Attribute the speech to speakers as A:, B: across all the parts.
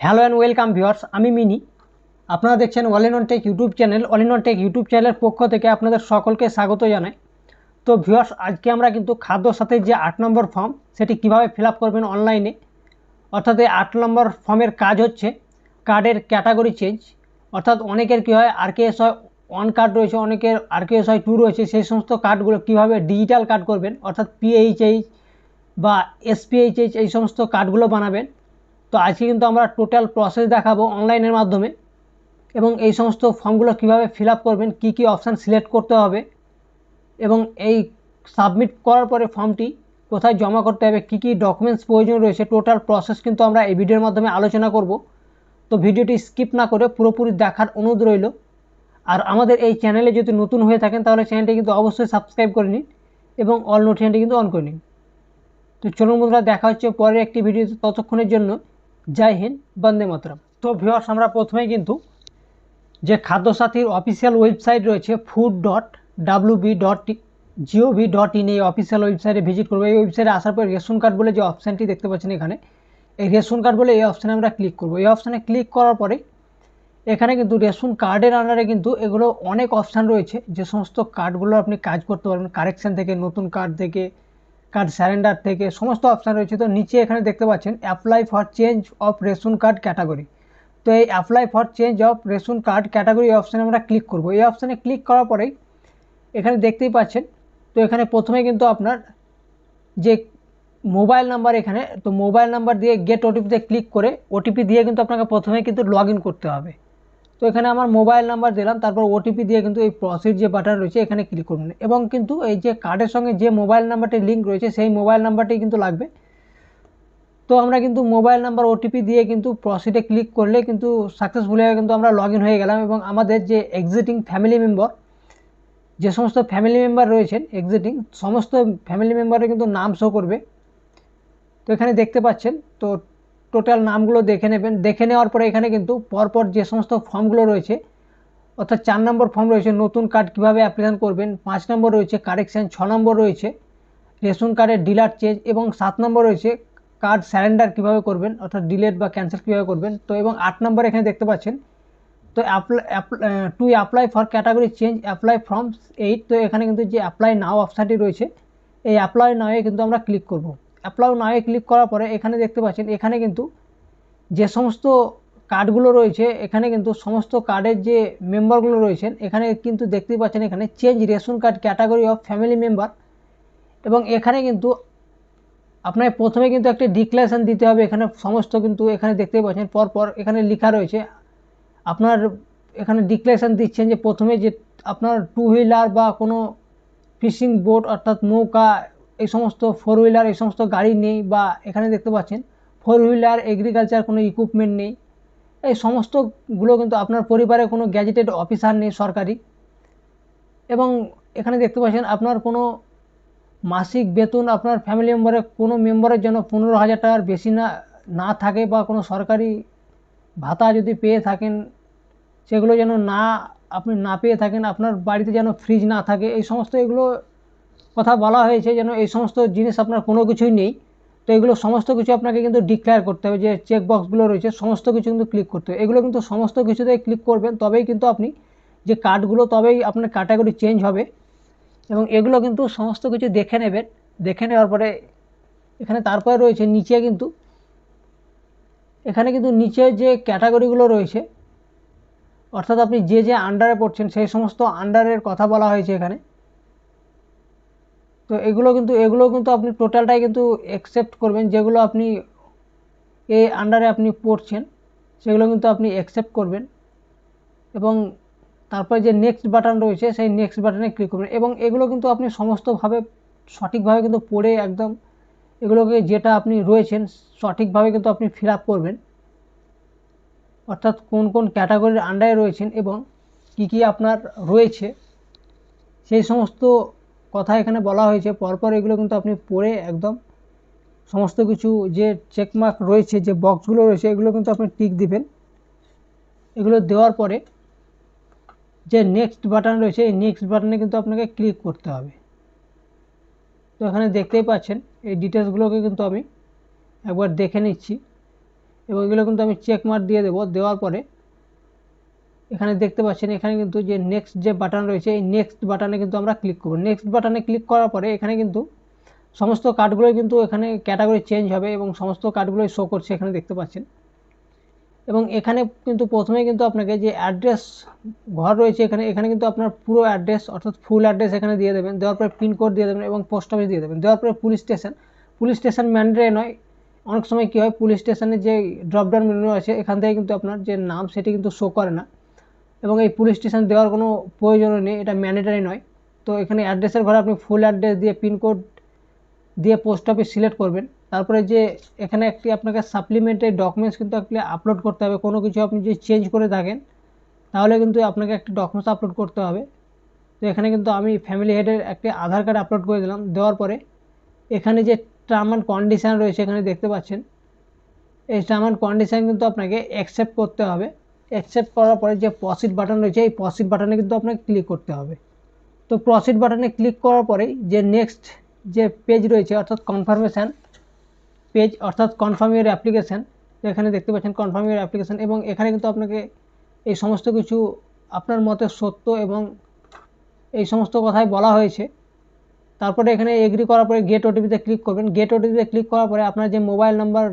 A: Hello and welcome viewers, আমি মিনি। আপনারা দেখছেন all in on tech YouTube channel. All in on tech YouTube চ্যানেলের পক্ষ থেকে আপনাদের সকলকে স্বাগত জানাই। তো ভিউয়ার্স, আজকে আমরা কিন্তু খাদ্য সাথে যে আট নম্বর ফর্ম, সেটি কীভাবে ফিল করবেন অনলাইনে, অর্থাৎ এই আট নম্বর ফর্মের কাজ হচ্ছে কার্ডের ক্যাটাগরি চেঞ্জ। অর্থাৎ অনেকের কী হয় আর কেএস হয় ওয়ান কার্ড রয়েছে, অনেকের আর কে এস হয় টু রয়েছে, সেই সমস্ত কার্ডগুলো কীভাবে ডিজিটাল কার্ড করবেন, অর্থাৎ পিএইচএইচ বা এসপিএইচএইচ এই সমস্ত কার্ডগুলো বানাবেন। তো আজকে কিন্তু আমরা টোটাল প্রসেস দেখাবো অনলাইনের মাধ্যমে এবং এই সমস্ত ফর্মগুলো কীভাবে ফিল করবেন, কী কী অপশান সিলেক্ট করতে হবে এবং এই সাবমিট করার পরে ফর্মটি কোথায় জমা করতে হবে, কী কী ডকুমেন্টস প্রয়োজন রয়েছে টোটাল প্রসেস কিন্তু আমরা এই ভিডিওর মাধ্যমে আলোচনা করব। তো ভিডিওটি স্কিপ না করে পুরোপুরি দেখার অনুরোধ রইল। আর আমাদের এই চ্যানেলে যদি নতুন হয়ে থাকেন, তাহলে চ্যানেলটি কিন্তু অবশ্যই সাবস্ক্রাইব করে নিন এবং অল নোটিফিকেশনটি কিন্তু অন করে নিন। তো চলুন বন্ধুরা, দেখা হচ্ছে পরের একটি ভিডিও ততক্ষণের জন্য। জয় হিন্দ, বন্দে মাতরম। তো ভিওয়ার্স আমরা প্রথমেই কিন্তু যে খাদ্যসাথীর অফিসিয়াল ওয়েবসাইট রয়েছে food dot W B dot gov dot in এই অফিসিয়াল ওয়েবসাইটে ভিজিট করব। এই ওয়েবসাইটে আসার পর রেশন কার্ড বলে যে অপশানটি দেখতে পাচ্ছেন এখানে, এই রেশন কার্ড বলে এই অপশানে আমরা ক্লিক করব। এই অপশানে ক্লিক করার পরে এখানে কিন্তু রেশন কার্ডের আন্ডারে কিন্তু এগুলো অনেক অপশান রয়েছে। যে সমস্ত কার্ডগুলো আপনি কাজ করতে পারবেন। কারেকশান থেকে, নতুন কার্ড থেকে কার্ড স্যারেন্ডার থেকে সমস্ত অপশান রয়েছে। তো নিচে এখানে দেখতে পাচ্ছেন apply for change of ration card category তো এই apply for change of ration card category অপশানে আমরা ক্লিক করব। এই অপশানে ক্লিক করার পরেই এখানে দেখতেই পাচ্ছেন, তো এখানে প্রথমে কিন্তু আপনার যে মোবাইল নাম্বার এখানে, তো মোবাইল নাম্বার দিয়ে গেট ওটিপিতে ক্লিক করে ওটিপি দিয়ে কিন্তু আপনাকে প্রথমে কিন্তু লগ করতে হবে। তো এখানে আমার মোবাইল নাম্বার দিলাম, তারপর ওটিপি দিয়ে কিন্তু এই প্রসিড যে বাটন রয়েছে, এখানে ক্লিক করবেন এবং কিন্তু এই যে কার্ডের সঙ্গে যে মোবাইল নাম্বারটি লিঙ্ক রয়েছে, সেই মোবাইল নাম্বারটি কিন্তু লাগবে। তো আমরা কিন্তু মোবাইল নাম্বার ওটিপি দিয়ে কিন্তু প্রসিডে ক্লিক করলে কিন্তু সাকসেসফুল হয়ে কিন্তু আমরা লগ হয়ে গেলাম এবং আমাদের যে এক্সিটিং ফ্যামিলি মেম্বার যে সমস্ত ফ্যামিলি মেম্বার রয়েছেন এক্সিটিং সমস্ত ফ্যামিলি মেম্বারের কিন্তু নাম শো করবে। তো এখানে দেখতে পাচ্ছেন, তো টোটাল নামগুলো দেখে নেবেন। দেখে নেওয়ার পরে এখানে কিন্তু পরপর যে সমস্ত ফর্মগুলো রয়েছে, অর্থাৎ চার নম্বর ফর্ম রয়েছে নতুন কার্ড কীভাবে অ্যাপ্লিকেশন করবেন, পাঁচ নম্বর রয়েছে কারেকশান ছ নম্বর রয়েছে রেশন কার্ডের ডিলার চেঞ্জ এবং সাত নম্বর রয়েছে কার্ড স্যারেন্ডার কীভাবে করবেন, অর্থাৎ ডিলেট বা ক্যান্সেল কীভাবে করবেন। তো এবং আট নম্বর এখানে দেখতে পাচ্ছেন, তো apply to apply for category change apply from eight তো এখানে কিন্তু যে অ্যাপ্লাই নাও অপশানটি রয়েছে, এই অ্যাপ্লাই নাওয়ে কিন্তু আমরা ক্লিক করব। অ্যাপ্লাই নাওয়ে ক্লিক করার পরে এখানে দেখতে পাচ্ছেন, এখানে কিন্তু যে সমস্ত কার্ডগুলো রয়েছে, এখানে কিন্তু সমস্ত কার্ডের যে মেম্বারগুলো রয়েছেন, এখানে কিন্তু দেখতেই পাচ্ছেন এখানে change ration card category of family member এবং এখানে কিন্তু আপনার প্রথমে কিন্তু একটা ডিক্লারেশান দিতে হবে, এখানে সমস্ত কিন্তু এখানে দেখতেই পাচ্ছেন, পরপর এখানে লেখা রয়েছে, আপনার এখানে ডিক্লারেশান দিচ্ছেন যে প্রথমে যে আপনার টু হুইলার বা কোনো ফিশিং বোট অর্থাৎ নৌকা এই সমস্ত ফোর হুইলার এই সমস্ত গাড়ি নেই বা এখানে দেখতে পাচ্ছেন ফোর হুইলার এগ্রিকালচার কোনো ইকুইপমেন্ট নেই। এই সমস্তগুলো কিন্তু আপনার পরিবারে কোনো গ্যাজেটেড অফিসার নেই সরকারি। এবং এখানে দেখতে পাচ্ছেন আপনার কোনো মাসিক বেতন আপনার ফ্যামিলি মেম্বারের কোনো মেম্বারের জন্য পনেরো হাজার টাকার বেশি না না থাকে বা কোনো সরকারি ভাতা যদি পেয়ে থাকেন, সেগুলো যেন না, আপনি না পেয়ে থাকেন, আপনার বাড়িতে যেন ফ্রিজ না থাকে, এই সমস্ত এগুলো কথা বলা হয়েছে যেন এই সমস্ত জিনিস আপনার কোনো কিছুই নেই। তো এগুলো সমস্ত কিছু আপনাকে কিন্তু ডিক্লেয়ার করতে হবে যে চেক বক্সগুলো রয়েছে, সমস্ত কিছু কিন্তু ক্লিক করতে হবে। এগুলো কিন্তু সমস্ত কিছুতে ক্লিক করবেন, তবেই কিন্তু আপনি যে কার্ডগুলো তবেই আপনার ক্যাটাগরি চেঞ্জ হবে। এবং এগুলো কিন্তু সমস্ত কিছু দেখে নেবেন। দেখে নেওয়ার পরে এখানে তারপরে রয়েছে নিচে কিন্তু, এখানে কিন্তু নিচে যে ক্যাটাগরিগুলো রয়েছে, অর্থাৎ আপনি যে যে আন্ডারে পড়ছেন, সেই সমস্ত আন্ডারের কথা বলা হয়েছে এখানে। তো এগুলো কিন্তু এগুলো কিন্তু আপনি টোটালটাই কিন্তু অ্যাকসেপ্ট করবেন, যেগুলো আপনি এই আন্ডারে আপনি পড়ছেন, সেগুলো কিন্তু আপনি অ্যাকসেপ্ট করবেন। এবং তারপরে যে নেক্সট বাটন রয়েছে, সেই নেক্সট বাটনে ক্লিক করবেন। এবং এগুলো কিন্তু আপনি সমস্তভাবে সঠিকভাবে কিন্তু পড়ে একদম এগুলোকে যেটা আপনি রয়েছেন, সঠিকভাবে কিন্তু আপনি ফিল করবেন। অর্থাৎ কোন কোন ক্যাটাগরির আন্ডারে রয়েছেন এবং কি কি আপনার রয়েছে, সেই সমস্ত কথা এখানে বলা হয়েছে, পরপর এগুলো কিন্তু আপনি পড়ে একদম সমস্ত কিছু যে চেকমার্ক রয়েছে, যে বক্সগুলো রয়েছে, এগুলো কিন্তু আপনি টিক দিবেন। এগুলো দেওয়ার পরে যে নেক্সট বাটন রয়েছে, এই নেক্সট বাটনে কিন্তু আপনাকে ক্লিক করতে হবে। তো এখানে দেখতেই পাচ্ছেন, এই ডিটেলসগুলোকে কিন্তু আমি একবার দেখে নিচ্ছি এবং এগুলো কিন্তু আমি চেক মার্ক দিয়ে দেবো। দেওয়ার পরে এখানে দেখতে পাচ্ছেন, এখানে কিন্তু যে নেক্সট যে বাটন রয়েছে, এই নেক্সট বাটনে কিন্তু আমরা ক্লিক করব। নেক্সট বাটনে ক্লিক করার পরে এখানে কিন্তু সমস্ত কার্ডগুলোই কিন্তু এখানে ক্যাটাগরি চেঞ্জ হবে এবং সমস্ত কার্ডগুলোই শো করছে এখানে দেখতে পাচ্ছেন। এবং এখানে কিন্তু প্রথমে কিন্তু আপনাকে যে অ্যাড্রেস ঘর রয়েছে এখানে এখানে কিন্তু আপনার পুরো অ্যাড্রেস অর্থাৎ ফুল অ্যাড্রেস এখানে দিয়ে দেবেন। দেওয়ার পরে পিনকোড দিয়ে দেবেন এবং পোস্ট অফিস দিয়ে দেবেন। দেওয়ার পরে police station police station mandatory নয়। অনেক সময় কী হয় পুলিশ স্টেশনের যে ড্রপডাউন মেনু আছে, এখান থেকে কিন্তু আপনার যে নাম সেটি কিন্তু শো করে না। এবং এই পুলিশ স্টেশন দেওয়ার কোনো প্রয়োজনও নেই, এটা ম্যান্ডেটারি নয়। তো এখানে অ্যাড্রেসের ঘরে আপনি ফুল অ্যাড্রেস দিয়ে পিনকোড দিয়ে পোস্ট অফিস সিলেক্ট করবেন। তারপরে যে এখানে একটি আপনাকে সাপ্লিমেন্টারি ডকুমেন্টস কিন্তু আপনি আপলোড করতে হবে। কোনো কিছু আপনি যদি চেঞ্জ করে থাকেন, তাহলে কিন্তু আপনাকে একটি ডকুমেন্টস আপলোড করতে হবে। তো এখানে কিন্তু আমি ফ্যামিলি হেডের একটি আধার কার্ড আপলোড করে দিলাম। দেওয়ার পরে এখানে যে টার্ম অ্যান্ড কন্ডিশান রয়েছে, এখানে দেখতে পাচ্ছেন। এই টার্ম অ্যান্ড কন্ডিশান কিন্তু আপনাকে অ্যাকসেপ্ট করতে হবে। অ্যাকসেপ্ট করার পরে যে প্রসিড বাটন রয়েছে, এই প্রসিড বাটনে কিন্তু আপনাকে ক্লিক করতে হবে। তো প্রসিড বাটনে ক্লিক করার পরেই যে নেক্সট যে পেজ রয়েছে, অর্থাৎ কনফার্মেশান পেজ অর্থাৎ কনফার্ম ইয়ার অ্যাপ্লিকেশান এখানে দেখতে পাচ্ছেন কনফার্ম ইয়ার অ্যাপ্লিকেশান এবং এখানে কিন্তু আপনাকে এই সমস্ত কিছু আপনার মতে সত্য এবং এই সমস্ত কথাই বলা হয়েছে। তারপরে এখানে এগ্রি করার পরে গেট ওটিপিতে ক্লিক করবেন। গেট ওটিপিতে ক্লিক করার পরে আপনার যে মোবাইল নাম্বার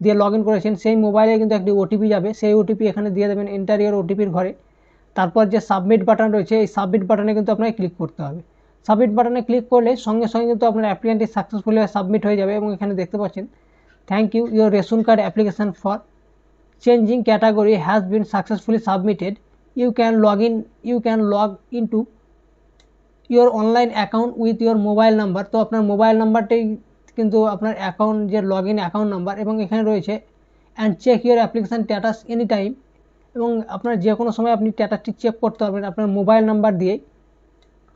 A: দিয়ে লগ ইন করেছেন সেই মোবাইলে কিন্তু একটি ওটিপি যাবে। সেই ওটিপি এখানে দিয়ে দেবেন ইন্টারিয়র ওটিপির ঘরে। তারপর যে সাবমিট বাটন রয়েছে, এই সাবমিট বাটনে কিন্তু আপনাকে ক্লিক করতে হবে। সাবমিট বাটনে ক্লিক করলে সঙ্গে সঙ্গে কিন্তু আপনার অ্যাপ্লিকেশনটি সাকসেসফুলি সাবমিট হয়ে যাবে এবং এখানে দেখতে পাচ্ছেন thank you your ration card application for changing category has been successfully submitted you can log in you can log in to your online account with your mobile number তো আপনার mobile নাম্বারটাই কিন্তু আপনার অ্যাকাউন্ট যে log in account number এবং এখানে রয়েছে and check your application status any time এবং আপনার যে কোনো সময় আপনি স্ট্যাটাসটি চেক করতে পারবেন আপনার মোবাইল নাম্বার দিয়ে।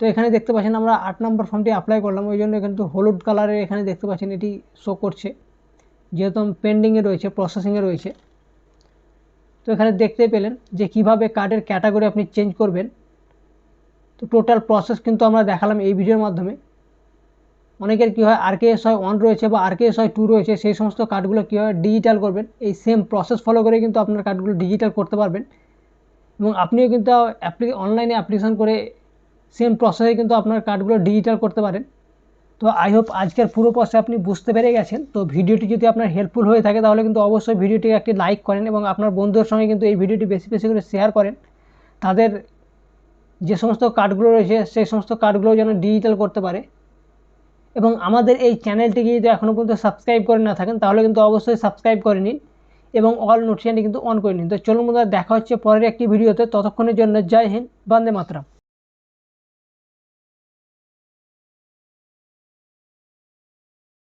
A: তো এখানে দেখতে পাচ্ছেন আমরা আট নম্বর ফর্মটি অ্যাপ্লাই করলাম, ওই জন্য কিন্তু হলুদ কালারের এখানে দেখতে পাচ্ছেন এটি শো করছে। যেহেতু পেন্ডিংয়ে রয়েছে প্রসেসিংয়ে রয়েছে। তো এখানে দেখতে পেলেন যে কীভাবে কার্ডের ক্যাটাগরি আপনি চেঞ্জ করবেন। তো টোটাল প্রসেস কিন্তু আমরা দেখালাম এই ভিডিওর মাধ্যমে। অনেকের কী হয় আরকেএস হয় ওয়ান রয়েছে বা আরকেএস হয় টু রয়েছে, সেই সমস্ত কার্ডগুলো কী হয় ডিজিটাল করবেন। এই সেম প্রসেস ফলো করে কিন্তু আপনার কার্ডগুলো ডিজিটাল করতে পারবেন। এবং আপনিও কিন্তু অনলাইনে অ্যাপ্লিকেশান করে সেম প্রসেসে কিন্তু আপনার কার্ডগুলো ডিজিটাল করতে পারেন। তো আই হোপ আজকের পুরো প্রসেস আপনি বুঝতে পেরে গেছেন। তো ভিডিওটি যদি আপনার হেল্পফুল হয়ে থাকে তাহলে কিন্তু অবশ্যই ভিডিওটি একটি লাইক করেন এবং আপনার বন্ধুদের সঙ্গে কিন্তু এই ভিডিওটি বেশি বেশি করে শেয়ার করেন। তাদের যে সমস্ত কার্ডগুলো রয়েছে, সেই সমস্ত কার্ডগুলো যেন ডিজিটাল করতে পারে। এবং আমাদের এই চ্যানেলটিকে যদি এখনও পর্যন্ত সাবস্ক্রাইব করে না থাকেন, তাহলে কিন্তু অবশ্যই সাবস্ক্রাইব করে নিন এবং অল নোটিশানটি কিন্তু অন করে নিন। তো চলুন দেখা হচ্ছে পরের একটি ভিডিওতে ততক্ষণের জন্য জয় হিন্দ, বন্দে মাতরম।